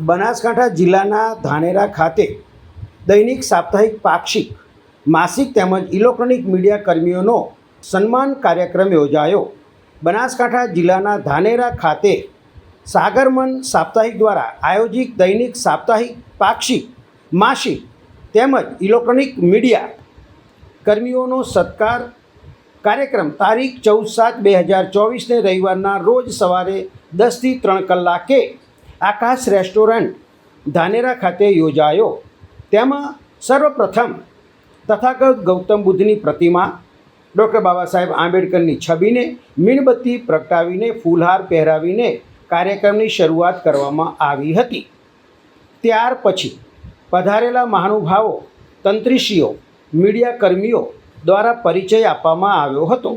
બનાસકાંઠા જિલ્લાના ધાનેરા ખાતે દૈનિક સાપ્તાહિક પાક્ષિક, માસિક તેમજ ઇલેક્ટ્રોનિક મીડિયા કર્મીઓનો સન્માન કાર્યક્રમ યોજાયો. બનાસકાંઠા જિલ્લાના ધાનેરા ખાતે સાગરમન સાપ્તાહિક દ્વારા આયોજિત દૈનિક સાપ્તાહિક પાક્ષિક, માસિક તેમજ ઇલેક્ટ્રોનિક મીડિયા કર્મીઓનો સત્કાર કાર્યક્રમ તારીખ ચૌદ સાત બે હજાર ચોવીસને રવિવારના રોજ સવારે દસથી ત્રણ કલાકે આકાશ રેસ્ટોરન્ટ ધાનેરા ખાતે યોજાયો. તેમાં સર્વપ્રથમ તથાગત ગૌતમ બુદ્ધની પ્રતિમા ડૉક્ટર બાબા સાહેબ આંબેડકરની છબીને મીણબત્તી પ્રગટાવીને ફૂલહાર પહેરાવીને કાર્યક્રમની શરૂઆત કરવામાં આવી હતી. ત્યાર પછી પધારેલા મહાનુભાવો, તંત્રીશ્રીઓ, મીડિયા કર્મીઓ દ્વારા પરિચય આપવામાં આવ્યો હતો.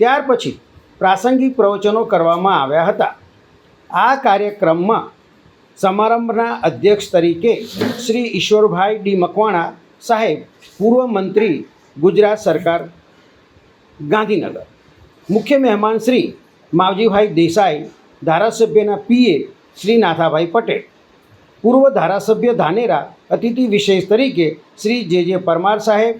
ત્યાર પછી પ્રાસંગિક પ્રવચનો કરવામાં આવ્યા હતા. આ કાર્યક્રમમાં સમારંભના અધ્યક્ષ તરીકે શ્રી ઈશ્વરભાઈ ડી મકવાણા સાહેબ, પૂર્વ મંત્રી, ગુજરાત સરકાર, ગાંધીનગર. મુખ્ય મહેમાન શ્રી માવજીભાઈ દેસાઈ, ધારાસભ્યના પીએ શ્રી નાથાભાઈ પટેલ. પૂર્વ ધારાસભ્ય ધાનેરા, અતિથિ વિશેષ તરીકે શ્રી જે જે પરમાર સાહેબ.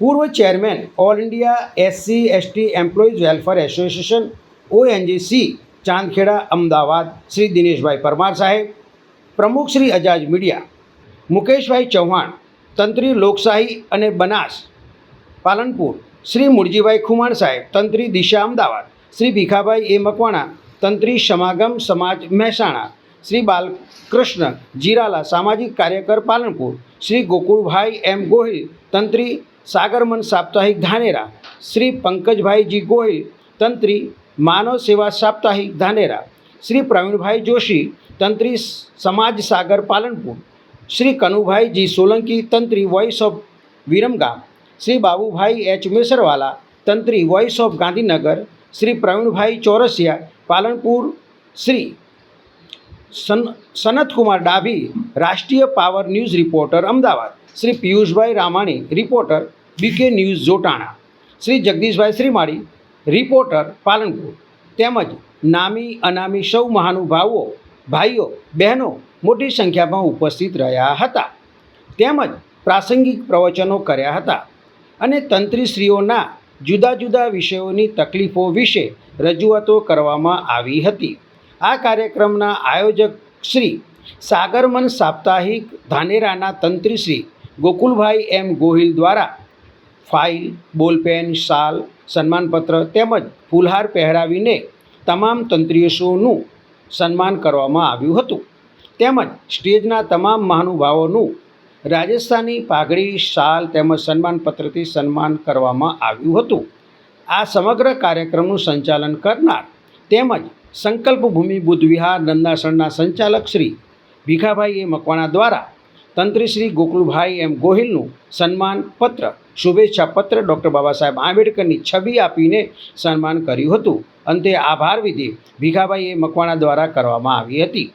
પૂર્વ chairman all India SC, ST employees welfare association, ONGC Chandkheda, Ahmedabad, Shri Dineshbhai Parmar સાહેબ, પ્રમુખ શ્રી અજાજ મીડિયા, મુકેશભાઈ ચૌહાણ, તંત્રી લોકશાહી અને બનાસ, પાલનપુર, શ્રી મુરજીભાઈ ખુમાણ સાહેબ, તંત્રી દિશા અમદાવાદ, શ્રી ભીખાભાઈ એ મકવાણા, તંત્રી સમાગમ સમાજ મહેસાણા, શ્રી બાલકૃષ્ણ જીરાલા સામાજિક કાર્યકર પાલનપુર, શ્રી ગોકુળભાઈ એમ ગોહિલ, તંત્રી સાગરમન સાપ્તાહિક ધાનેરા, શ્રી પંકજભાઈજી ગોહિલ, તંત્રી માનવ સેવા સાપ્તાહિક ધાનેરા શ્રી પ્રવીણભાઈ જોશી તંત્રી સમાજ સાગર Palanpur Shri કનુભાઈજી Solanki તંત્રી voice of Viramgam Shri Babubhai H Mesarwala તંત્રી voice of Gandhinagar Shri Pravinbhai Chaurasia Palanpur Shri son Sanatkumar Dabhi Rashtriya power news reporter Ahmedabad Shri Piyushbhai Ramani reporter BK news Jotana Shri Jagdishbhai Shrimali reporter Palanpur. તેમજ નામી અનામી સૌ મહાનુભાવો, ભાઈઓ, બહેનો મોટી સંખ્યામાં ઉપસ્થિત રહ્યા હતા. તેમજ પ્રાસંગિક પ્રવચનો કર્યા હતા. અને તંત્રીશ્રીઓના જુદા જુદા વિષયોની તકલીફો વિશે રજૂઆતો કરવામાં આવી હતી. આ કાર્યક્રમના આયોજક શ્રી સાગરમન સાપ્તાહિક ધાનેરાના તંત્રીશ્રી ગોકુલભાઈ એમ ગોહિલ દ્વારા ફાઇલ, બોલપેન, શાલ, સન્માનપત્ર તેમજ ફૂલહાર પહેરાવીને તમામ તંત્રીઓનું સન્માન કરવામાં આવ્યું હતું. તેમજ સ્ટેજના તમામ મહાનુભાવોનું રાજસ્થાની પાઘડી, શાલ તેમજ સન્માનપત્રથી સન્માન કરવામાં આવ્યું હતું. આ સમગ્ર કાર્યક્રમનું સંચાલન કરનાર તેમજ સંકલ્પ ભૂમિ બુદ્ધ વિહાર નંદાસણના સંચાલક શ્રી ભીખાભાઈ એ મકવાણા દ્વારા તંત્રી શ્રી ગોકુલભાઈ એમ ગોહિલનું સન્માન પત્ર, શુભેચ્છા પત્ર ડૉક્ટર બાબા સાહેબ આંબેડકરની છબી આપીને સન્માન કર્યું હતું. અંતે આભાર વિધિ ભીખાભાઈએ મકવાણા દ્વારા કરવામાં આવી હતી.